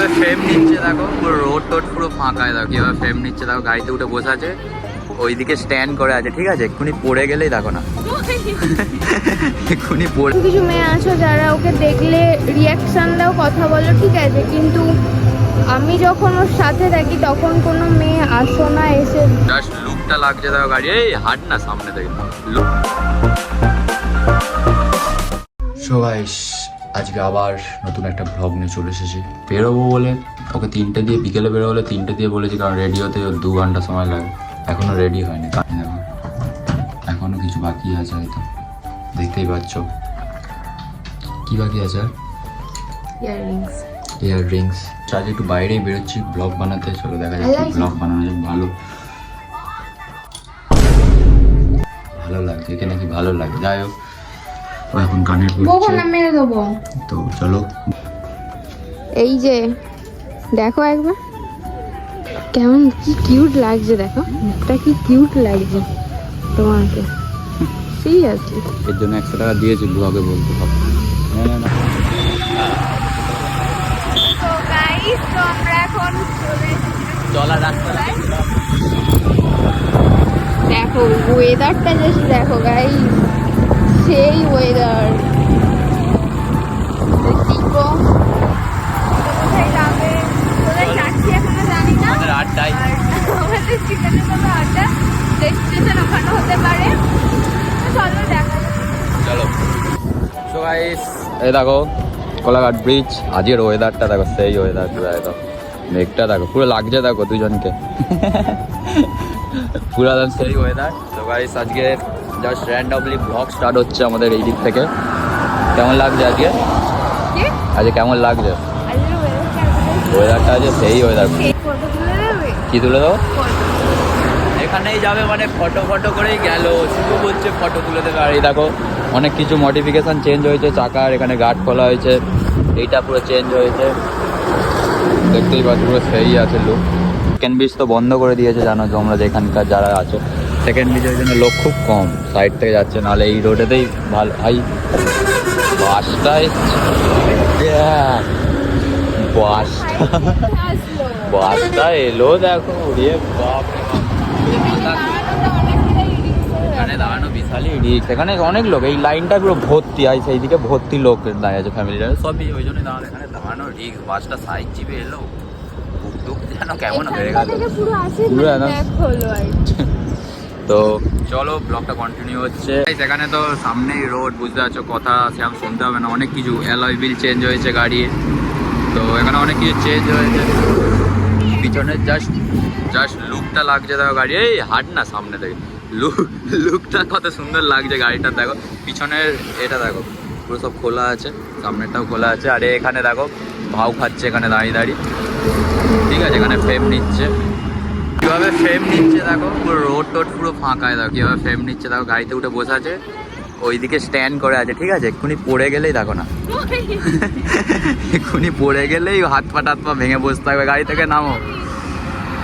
কীভাবে ফ্রেম নিচ্ছে দেখো পুরো রোড টোড পুরো ফাঁকায় দেখো। কীভাবে ফ্রেম নিচ্ছে দেখো গাড়িতে উঠে বসে আছে। ওইদিকে স্ট্যান্ড করে আছে ঠিক আছে? এক্ষুনি পড়ে গেলেই দেখো না। এক্ষুনি পড়ে কিছু মেয়ে আছো যারা ওকে দেখলে রিয়াকশন দাও কথা বলো ঠিক আছে? কিন্তু আমি যখন ওর সাথে থাকি তখন কোনো মেয়ে আসো না এসে জাস্ট লুকটা লাগছে দেখো গাড়ি। এই হাট না সামনে থেকে। লুক সো গাইস আজকে আবার নতুন একটা ব্লগ নিয়ে চলে এসেছি। বেরোবো বলে ওকে তিনটে দিয়ে বিকেলে বেরোবো বলে তিনটে দিয়ে বলেছি কারণ রেডি হতে দু ঘণ্টা সময় লাগে। এখনও রেডি হয়নি। কারণ দেখো এখনও কিছু বাকি আছে হয়তো। দেখতেই পাচ্ছ। কি বাকি আছে আর? ইয়াররিংস ইয়ার রিংস আজ একটু বাইরেই বেরোচ্ছি ব্লগ বানাতে। চলো দেখা যাচ্ছে ব্লগ বানানো যায়। ভালো। ভালো লাগছে এখানে কি ভালো লাগে। যাই হোক এখন গানের মেরে দেবো। তো চলো। এই যে দেখো একবার। কেমন কি কিউট লাগছে দেখো। মুখটা কি কিউট লাগছে তোমাকে। সেই আছে এর জন্য একশো টাকা দিয়েছি ব্লগে বলতে। সব না না না। তো গাইস তো আমরা এখন চলে চলা রাস্তা দেখো ওয়েদারটা জাস্ট দেখো গাইস সেই ওয়েদার আড্ডায়। আমাদের স্টেশনে কোনো আড্ডা। ডেস্টিনেশন ওখানে হতে পারে। চলো দেখা চলো। সো গাইস এই দেখো কোলাঘাট ব্রিজ আজকের ওয়েদারটা দেখো সেই ওয়েদার পুরো একদম মেঘটা দেখো পুরো লাগছে দেখো দুজনকে। পুরো সেই ওয়েদার তো গাইস আজকে জাস্ট র্যান্ডমলি ব্লগ স্টার্ট হচ্ছে আমাদের এই দিক থেকে। কেমন লাগছে আজকে? আজকে কেমন লাগছে? ওয়েদারটা আছে সেই ওয়েদার? কি তুলে দেবো? এখানেই যাবে মানে ফটো ফটো করেই গেল। শুধু বলছে ফটো তুলে দেবে। আর এই দেখো অনেক কিছু মডিফিকেশন চেঞ্জ হয়েছে। চাকার এখানে গার্ড খোলা হয়েছে। এইটা পুরো চেঞ্জ হয়েছে। দেখতেই পাচ্ছ পুরো সেই আছে লোক সেকেন্ড বিচ তো বন্ধ করে দিয়েছে জানো তোমরা যেখানকার যারা আছো। সেকেন্ড বিচের জন্য লোক খুব কম। সাইড থেকে যাচ্ছে নাহলে এই রোডেতেই ভালো হাই বাসটা এসছে বাসটা বাসটা এলো দেখো রে বাপ এখানে দাঁড়ানো বিশালই রিক্স এখানে অনেক লোক এই লাইনটা পুরো ভর্তি হয় সেই দিকে ভর্তি লোক দাঁড়িয়ে আছে ফ্যামিলিরা সবই ওই জন্যই দাঁড়ানো এখানে দাঁড়ানো রিক্স বাসটা সাইড চিপে এলো। টুক যেন কেমন হয়ে গেল। পুরো মানে একদম- back হলো আর কি। তো চলো ব্লগটা কন্টিনিউ হচ্ছে। সেখানে তো সামনেই রোড বুঝতে পারছ? কথা সেরকম শুনতে হবে না, অনেক কিছু অ্যালয় বিল চেঞ্জ হয়েছে গাড়ির তো এখানে অনেক কিছু চেঞ্জ হয়েছে। পিছনে জাস্ট জাস্ট লুকটা লাগছে দেখো গাড়ি। এই, হাট না সামনে থেকে। লুক লুকটা কত সুন্দর লাগছে গাড়িটা, দেখো। পিছনের এটা দেখো, পুরো সব খোলা আছে, সামনেরটাও খোলা আছে। আর এখানে দেখো ভাও খাচ্ছে এখানে দাঁড়িয়ে দাঁড়িয়ে। ঠিক আছে, এখানে ফ্রেম নিচ্ছে। কীভাবে ফ্রেম নিচ্ছে দেখো? পুরো রোড টোড পুরো ফাঁকায় দেখো কীভাবে ফ্রেম নিচ্ছে দেখো গাড়িতে উঠে বসে আছে। ওইদিকে স্ট্যান্ড করে আছে ঠিক আছে? এক্ষুনি পড়ে গেলেই দেখো না। এক্ষুনি পড়ে গেলেই হাত পা টাত পা ভেঙে বসে থাকবে গাড়ি থেকে নামো।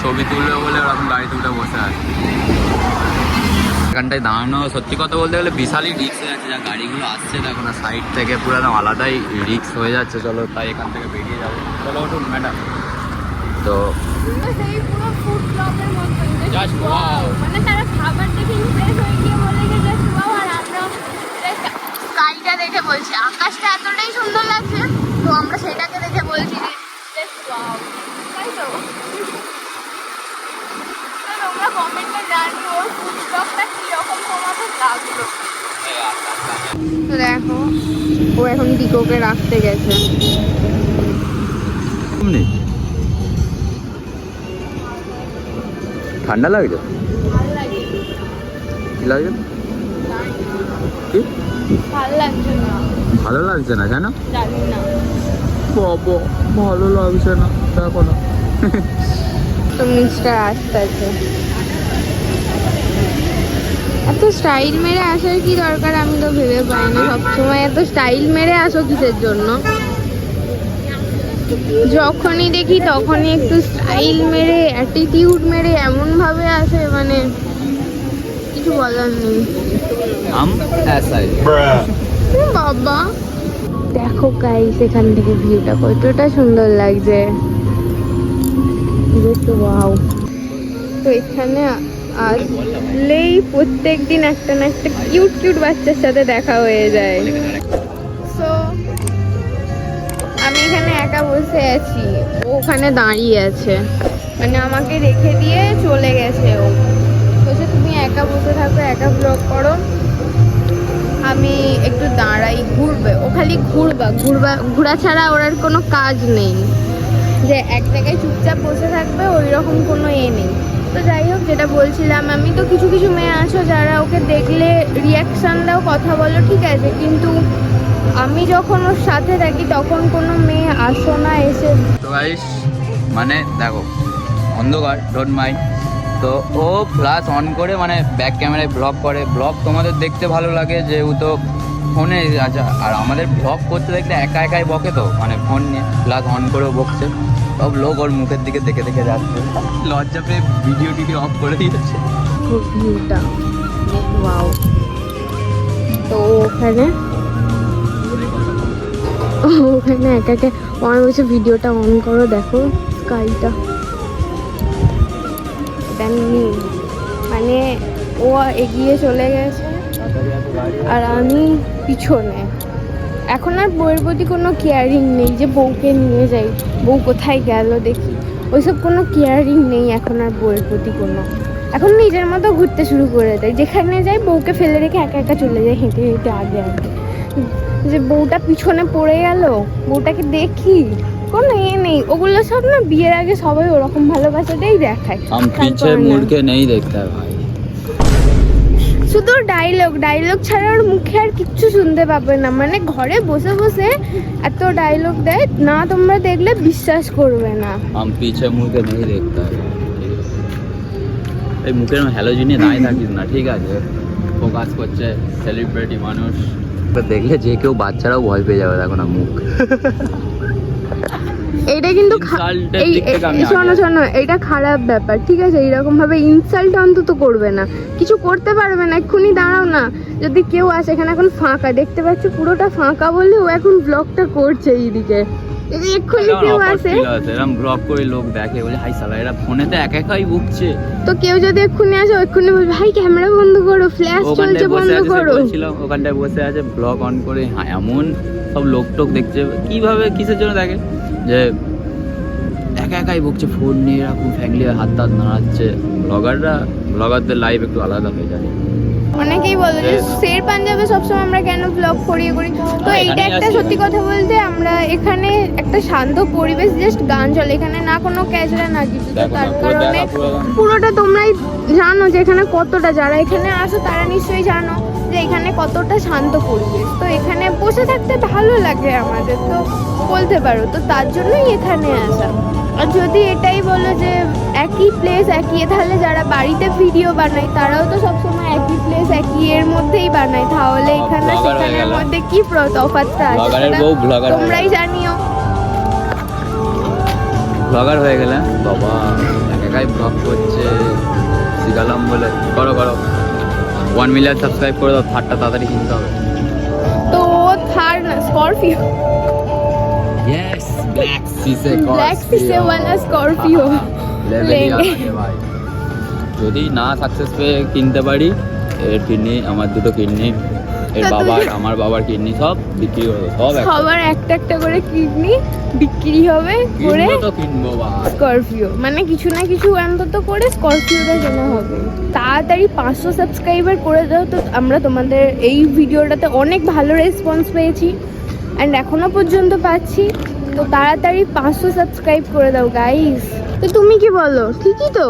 ছবি তুলবে বলে ওরকম গাড়িতে উঠে বসে আছে। এখানটায় দাঁড়ানো সত্যি কথা বলতে গেলে বিশালই রিক্স হয়ে যাচ্ছে যা গাড়িগুলো আসছে দেখো না সাইড থেকে পুরো একদম আলাদাই রিক্স হয়ে যাচ্ছে চলো তাই এখান থেকে বেরিয়ে যাব। চলো ম্যাডাম তো! মানে তারা খাবার দেখে impress হয়ে গিয়ে বলে যে just wow! আর আমরা just দেখে বলছি আকাশটা এতটাই সুন্দর লাগছে তো আমরা সেটাকে দেখে বলছি যে just wow! তাই তো? তো তোমরা কমেন্টে জানিও ওর ফুড ব্লগটা কীরকম তোমাদের লাগল তো দেখো ও এখন ডিকোকে রাখতে গেছে ঠান্ডা লাগছে? ভালো লাগছে না কেন? ভালো লাগছে না, দেখো না। তো মিস্টার আসতেছে। এত স্টাইল মেরে আসার দরকার আমি তো ভেবে পাই না সবসময় এত স্টাইল মেরে আসো কিসের জন্য? যখনই দেখি তখনই একটু স্টাইল মেরে অ্যাটিটিউড মেরে এমনভাবে আসে মানে কিছু বলার নেই। বাবা। দেখো গাইস এখান থেকে ভিউটা কতটা সুন্দর লাগছে। তো এখানে আসলেই প্রত্যেক দিন একটা না একটা কিউট কিউট বাচ্চার সাথে দেখা হয়ে যায়। এখানে একা বসে আছি। ও ওখানে দাঁড়িয়ে আছে। মানে আমাকে রেখে দিয়ে চলে গেছে ও। বলছে, তুমি একা বসে থাকো, একা ব্লগ করো। আমি একটু দাঁড়াই, ঘুরবে। ও খালি ঘুরবা ঘুরবা, ঘোরা ছাড়া ওর আর কোনো কাজ নেই। যে এক জায়গায় চুপচাপ বসে থাকবে, ওই রকম কোনো এ নেই। তো যাই হোক, যেটা বলছিলাম, আমি তো কিছু কিছু মেয়ে আছো যারা ওকে দেখলে রিয়াকশান দাও, কথা বলো, ঠিক আছে? কিন্তু আমি যখন ওর সাথে থাকি তখন কোনো মেয়ে আসো না এসে তো গাইস মানে দেখো অন্ধকার ডোন্ট মাইন্ড তো ও ফ্লাশ অন করে মানে ব্যাক ক্যামেরায় ব্লগ করে। ব্লগ তোমাদের দেখতে ভালো লাগে যেহেতু ফোনে আচ্ছা আর আমাদের ব্লগ করতে দেখলে একা একাই বকে তো মানে ফোন নিয়ে। ফ্লাশ অন করেও বকছে। সব লোক ওর মুখের দিকে দেখে দেখে যাচ্ছে। লজ্জা পেয়ে ভিডিও টিডিও অফ করে দিয়েছে। খুব ভিউটা ওয়াও তো ওখানে ওখানে একা একা আমার বলছে ভিডিওটা অন করো, দেখো স্কাইটা। মানে ও এগিয়ে চলে গেছে আর আমি পিছনে। এখন আর বউয়ের প্রতি কোনো কেয়ারিং নেই যে বউকে নিয়ে যাই, বউ কোথায় গেল দেখি। ওইসব কোনো কেয়ারিং নেই এখন আর বউয়ের প্রতি কোনো। এখন নিজের মতো ঘুরতে শুরু করে দেয়। যেখানে যাই বউকে ফেলে রেখে একা একা চলে যায়, হেঁটে হেঁটে আগে আগে। যে বউটা পিছনে পড়ে গেল বউটাকে দেখি। কোনো ইয়ে নেই। ওগুলো সব না বিয়ের আগে সবাই ওরকম ভালোবাসাটাই দেখায়। পিছে মুড়কে নেই দেখতে শুধু ডায়লগ ডায়লগ ছাড়া ওর মুখে আর কিচ্ছু শুনতে পাবে না। মানে ঘরে বসে বসে এত ডায়লগ দেয় না তোমরা দেখলে বিশ্বাস করবে না। আম পিছে মুড়কে নেই দেখতে এই মুখের হ্যালোজিনে দাঁড়িয়ে থাকিস না ঠিক আছে? ফোকাস করছে সেলিব্রিটি মানুষ। দেখলে যে কেউ বাচ্চারাও ভয় পেয়ে যাবে দেখো না মুখ। এটা কিন্তু শোনো শোনো এটা খারাপ ব্যাপার ঠিক আছে? এইরকম ভাবে ইনসাল্ট অন্তত করবে না। কিছু করতে পারবে না এক্ষুনি দাঁড়াও না। যদি কেউ আসে এখানে এখন ফাঁকা দেখতে পাচ্ছি পুরোটা ফাঁকা বলে ও এখন ব্লগটা করছে এইদিকে। এক্ষুনি কেউ আসে এরকম করে লোক দেখে বলে হাই সালা এরা ফোনেতে একা একাই বুকছে তো কেউ যদি এক্ষুনি আসে ও এক্ষুনি বলবে ভাই ক্যামেরা বন্ধ করো ফ্ল্যাশ চলছে ওখানটায় বসে বন্ধ আছে করো। বলছিলাম ওখানটায় বসে আছে ব্লগ অন করে হ্যাঁ এমন সব লোক টোক দেখছে। কীভাবে কিসের জন্য দেখে? যে একা একাই বকছে ফোন নিয়ে এরকম ফ্যামিলি হাত হাত নাড়াচ্ছে। ব্লগাররা ব্লগারদের লাইভ একটু আলাদা হয়ে যায় অনেকেই বলে যে শের পাঞ্জাবে সবসময় আমরা কেন ব্লগ করিয়ে করি? তো হ্যাঁ, এইটা একটা সত্যি কথা বলতে আমরা এখানে একটা শান্ত পরিবেশ জাস্ট গান চলে। এখানে না কোনো ক্যাচরা না কিছু। তো তার কারণে পুরোটা তোমরাই জানো যে এখানে কতটা যারা এখানে আসো তারা নিশ্চয়ই জানো। যে এখানে কতটা শান্ত পরিবেশ। তো এখানে বসে থাকতে ভালো লাগে আমাদের তো বলতে পারো। তো তার জন্যই এখানে আসা। আর যদি এটাই বলো যে একই প্লেস একই তাহলে যারা বাড়িতে ভিডিও বানায় তারাও তো সবসময় একই প্লেস একই এর মধ্যেই বানায়। তাহলে এখানে সেখানের মধ্যে কি প্র- তফাৎটা আছে তোমরাই জানিও। ব্লগার হয়ে গেলেন? বাবা একাই ব্লগ করছে। শিখালাম বলে। করো করো। ওয়ান মিলিয়ন সাবস্ক্রাইব করে দাও থার্ডটা তাড়াতাড়ি কিনতে হবে। তো থার্ড না স্করপিও ওয়ান স্করপিও যদি না সাকসেস পেয়ে কিনতে পারি এর কিডনি আমার দুটো কিডনি। এর বাবার আমার বাবার কিডনি সব বিক্রি করে সব একটা। সবার একটা একটা করে কিডনি বিক্রি হবে করে স্করপিও মানে কিছু না কিছু অন্তত করে স্করপিওটা কেনা হবে। তাড়াতাড়ি পাঁচশো সাবস্ক্রাইবার করে দাও তো আমরা তোমাদের এই ভিডিওটাতে অনেক ভালো রেসপন্স পেয়েছি। অ্যান্ড এখনও পর্যন্ত পাচ্ছি। তো তাড়াতাড়ি পাঁচশো সাবস্ক্রাইব করে দাও গাইস তো তুমি কি বলো? ঠিকই তো।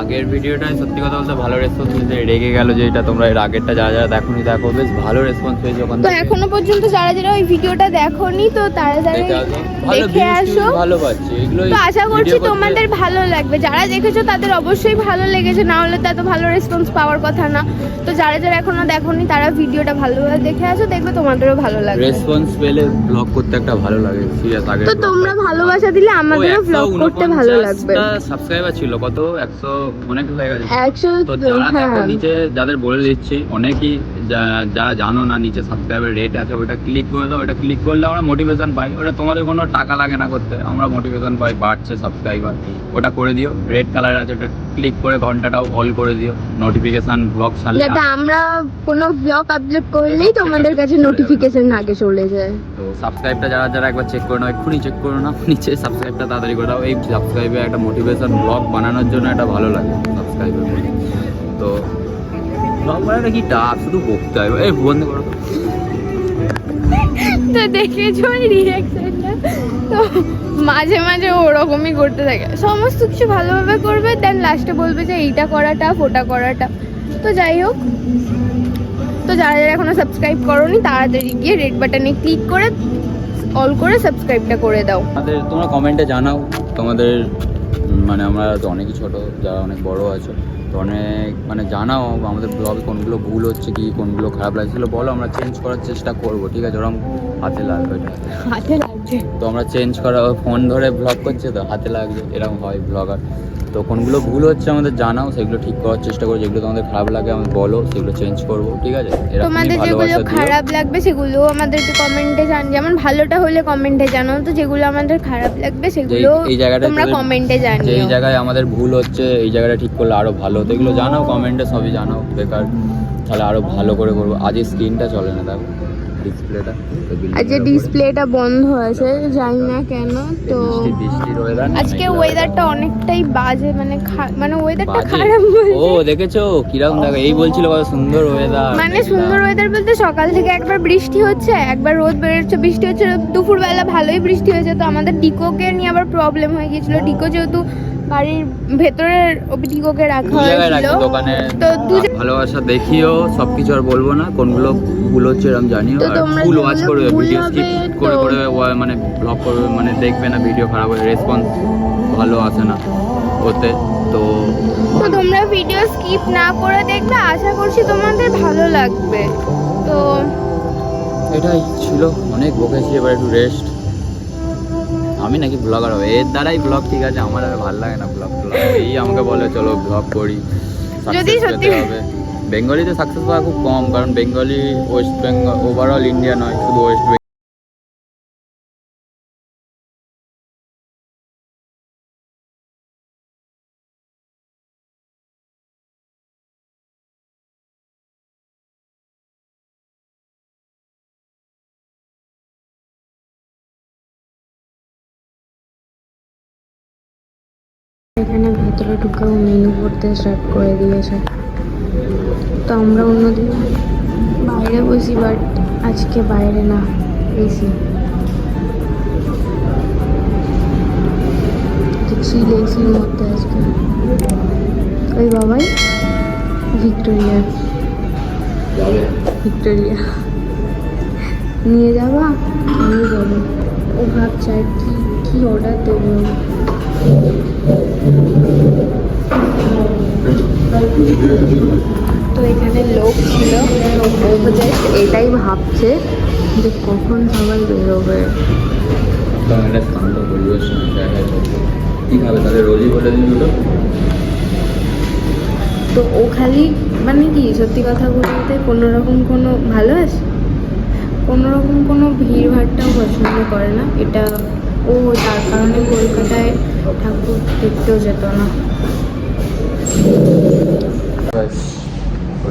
আগের ভিডিওটায় সত্যি কথা বলতে ভালো রেসপন্স হয়েছে রেগে গেল যে এটা তোমরা এর আগেরটা যারা যারা দেখোনি দেখো বেশ ভালো রেসপন্স হয়েছে ওখান তো এখনও পর্যন্ত যারা যারা ওই ভিডিওটা দেখোনি তো আসো। ভালো দেখে আসো। ভালো পাচ্ছি এগুলো তো আশা করছি তোমাদের ভালো লাগবে। যারা দেখেছ তাদের অবশ্যই ভালো লেগেছে না হলে তো এত ভালো রেসপন্স পাওয়ার কথা না। তো যারা যারা এখনও দেখোনি তারা ভিডিওটা ভালোভাবে দেখে আসো দেখবে তোমাদেরও ভালো লাগবে। রেসপন্স পেলে ব্লগ করতে একটা ভালো লাগে। সিরিয়াস আগে তো তোমরা ভালোবাসা দিলে আমাদেরও ব্লগ করতে ভালো লাগবে। পাঁচটা সাবস্ক্রাইবার ছিল কত? একশো অনেক হয়ে গেছে। একশো তো যারা হ্যাঁ। দেখো নিচে যাদের বলে দিচ্ছি অনেকেই যারা জানো না নিচে সাবস্ক্রাইবের রেট আছে ওটা ক্লিক করে দাও ওটা ক্লিক করলে আমরা মোটিভেশন পাই। ওটা তোমাদের কোনো টাকা লাগে না করতে আমরা মোটিভেশন পাই বাড়ছে সাবস্ক্রাইবার ওটা করে দিও রেড কালার আছে ওটা ক্লিক করে ঘন্টাটাও অল করে দিও নোটিফিকেশন ব্লক ছাড়লে যাতে আমরা কোনো ব্লগ আপলোড করলেই তোমাদের কাছে নোটিফিকেশন আগে চলে যায়। তো সাবস্ক্রাইবটা যারা যারা একবার চেক করে নাও এক্ষুনি চেক করে নাও নিচে সাবস্ক্রাইবটা তাড়াতাড়ি করে দাও। এই সাবস্ক্রাইবে একটা মোটিভেশন ব্লগ বানানোর জন্য একটা ভালো লাগে সাবস্ক্রাইবের তো বানাটা কি শুধু বকতে হয়। এই বন্ধ করো তো। দেখেছ রিয়াকশনটা তো মাঝে মাঝে ওরকমই করতে থাকে। সমস্ত কিছু ভালোভাবে করবে দেন লাস্টে বলবে যে এইটা করাটা ফোটা করাটা। তো যাই হোক তো যারা যারা এখনও সাবস্ক্রাইব করোনি তাড়াতাড়ি গিয়ে রেড বাটনে ক্লিক করে অল করে সাবস্ক্রাইবটা করে দাও। আমাদের তোমরা কমেন্টে জানাও তোমাদের মানে আমরা তো অনেকই ছোট যারা অনেক বড় আছে তো অনেক মানে জানাও আমাদের ব্লগে কোনগুলো ভুল হচ্ছে কি কোনগুলো খারাপ লাগছে বলো আমরা চেঞ্জ করার চেষ্টা করব ঠিক আছে? ওরকম হাতে লাগবে হাতে লাগছে। তো আমরা চেঞ্জ করা ফোন ধরে ব্লগ করছে তো হাতে লাগবে এরকম হয় ব্লগার তো কোনগুলো ভুল হচ্ছে আমাদের জানাও সেগুলো ঠিক করার চেষ্টা করো যেগুলো তোমাদের খারাপ লাগে আমাদের বলো সেগুলো চেঞ্জ করব ঠিক আছে? তোমাদের যেগুলো খারাপ লাগবে সেগুলো আমাদেরকে কমেন্টে জান যেমন ভালোটা হলে কমেন্টে জানাও তো যেগুলো আমাদের খারাপ লাগবে সেগুলো এই জায়গাটা তোমরা কমেন্টে জানিও। এই জায়গায় আমাদের ভুল হচ্ছে এই জায়গাটা ঠিক করলে আরও ভালো। হতো এগুলো জানাও কমেন্টে সবই জানাও বেকার। তাহলে আরও ভালো করে করব। আজ স্ক্রিনটা চলে না দেখো। ডিসপ্লেটা আজকে ডিসপ্লেটা বন্ধ আছে জানি না কেন তো ওয়েদার আজকে ওয়েদারটা অনেকটাই বাজে মানে খা- মানে ওয়েদারটা খারাপ ও দেখেছ? কীরকম দেখো এই বলছিল কত সুন্দর ওয়েদার মানে সুন্দর ওয়েদার বলতে সকাল থেকে একবার বৃষ্টি হচ্ছে একবার রোদ বেরোচ্ছে বৃষ্টি হচ্ছে দুপুরবেলা ভালোই বৃষ্টি হয়েছে তো আমাদের ডিকোকে নিয়ে আবার প্রবলেম হয়ে গিয়েছিল। ডিকো যেহেতু বাড়ির ভেতরের ডিকোকে রাখা হয়েছিল। তো ভালোবাসা দেখিও সবকিছু আর বলব না কোনগুলো ভুল হচ্ছে এরকম জানিও। আর ফুল ওয়াচ করবে ভিডিও স্কিপ করে করে মানে ব্লগ করবে মানে দেখবে না ভিডিও খারাপ হয়ে রেসপন্স ভালো আসে না ওতে তো তো তোমরা ভিডিও স্কিপ না করে দেখবে আশা করছি তোমাদের ভালো লাগবে। তো এটাই ছিল অনেক বকেছি এবার একটু রেস্ট আমি নাকি ব্লগার হবে। এর দ্বারাই ব্লগ ঠিক আছে আমার আর ভালো লাগে না ব্লগ ব্লগ এই আমাকে বলে চলো ব্লগ করি। যদি সত্যি- হবে। বেঙ্গলিতে সাকসেস পাওয়া খুব কম কারণ Bengali West Bengal overall India নয় শুধু ওয়েস্ট এখানে ভেতরে ঢুকেও মেনু করতে স্টার্ট করে দিয়েছে। তো আমরা অন্যদিন বাইরে বসি বাট আজকে বাইরে না এসি চিল এসির মধ্যে আজকে। ওই বাবাই ভিক্টোরিয়া। ভিক্টোরিয়া। নিয়ে যাবা? আমি যাব। ও ভাবছে আর কি কি অর্ডার দেবো? তো এখানে লোক ছিল ও জাস্ট এটাই ভাবছে যে কখন সবাই বেরোবে। এটা শান্ত পরিবেশ জায়গায় কী খাবে তাহলে রোজই বলে দিন দুটো তো ও খালি মানে কি সত্যি কথা বলতে কোনো রকম কোনো ভালো আছে? কোনো রকম কোনো ভিড় ভাড়টাও পছন্দ করে না। এটা ও তার কারণে কলকাতায় ঠাকুর দেখতেও যেত না।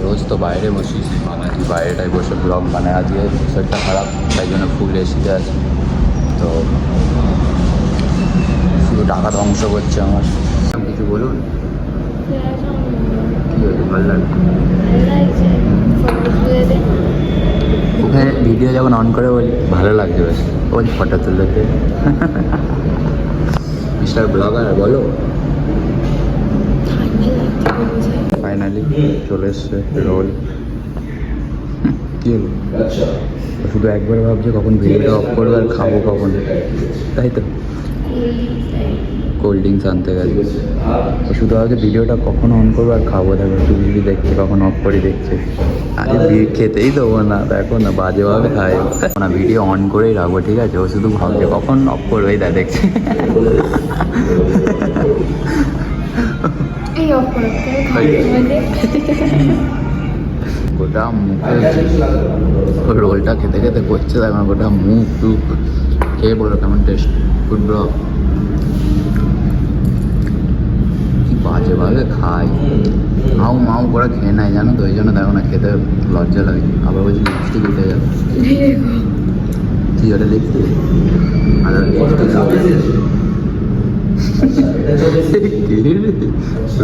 রোজ তো বাইরে বসিস। বাঙালি বাইরেটায় বসে ব্লগ বানায় আজকে শরীরটা খারাপ, তাই জন্য ফুল এসিতে আছে। তো শুধু টাকা ধ্বংস করছে আমার। আমি কিছু বলুন? ওকে ভিডিও যখন অন করে বলি, ভালো লাগছে বেশ। ওই ফটো তুলে মিস্টার ব্লগার বলো। ফাইনালি চলে এসছে রোল কি হলো? শুধু একবার ভাবছে কখন ভিডিওটা অফ করবে আর খাব কখন? তাই তো? কোল্ড ড্রিঙ্কস আনতে গেছে। ও শুধু আগে ভিডিওটা কখন অন করব আর খাব দেখো শুধু দেখছে কখন অফ করে দেখছে আরে ভি- খেতেই দেবো না দেখো না বাজেভাবে খাই। না ভিডিও অন করেই রাখব ঠিক আছে? ও শুধু ভাবছে কখন অফ করবে দা দেখছে গোটা মুখে রোলটা খেতে খেতে করছে দেখো গোটা মুখ টুক খেয়ে বলো কেমন টেস্ট গুড ব্রো কি বাজে ভাবে খাই। মাউ মাউ করে খেয়ে নেয় জানো তো ওই জন্য দেখো না খেতে লজ্জা লাগে। আবার বলছি লিপস্টিক উঠে যাবে। তুই ওটা লিপস্টিক আর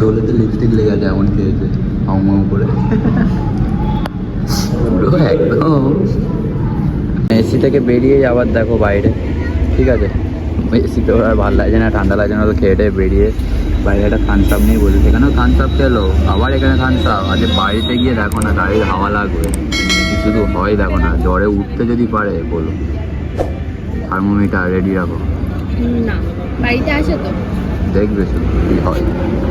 রোলেতে লিপস্টিক লেগে আছে এমন খেয়েছে। মাউ মাউ করে। পুরো একদম। এসি থেকে বেরিয়ে আবার দেখো বাইরে ঠিক আছে? এসিতে আর ভালো লাগছে না ঠান্ডা লাগছে না তো খেয়ে টেয়ে বেরিয়ে বাইরে একটা থানসাপ নিয়ে বসে সেখানেও থানসাপ খেলো আবার এখানে থানসাপ আজকে বাড়িতে গিয়ে দেখো না গাড়ির হাওয়া লাগবে। শুধু হয় দেখো না জ্বরে উঠতে যদি পারে বলো। থার্মোমিটার রেডি রাখো। না বাড়িতে আছে তো? দেখবে শুধু হয়।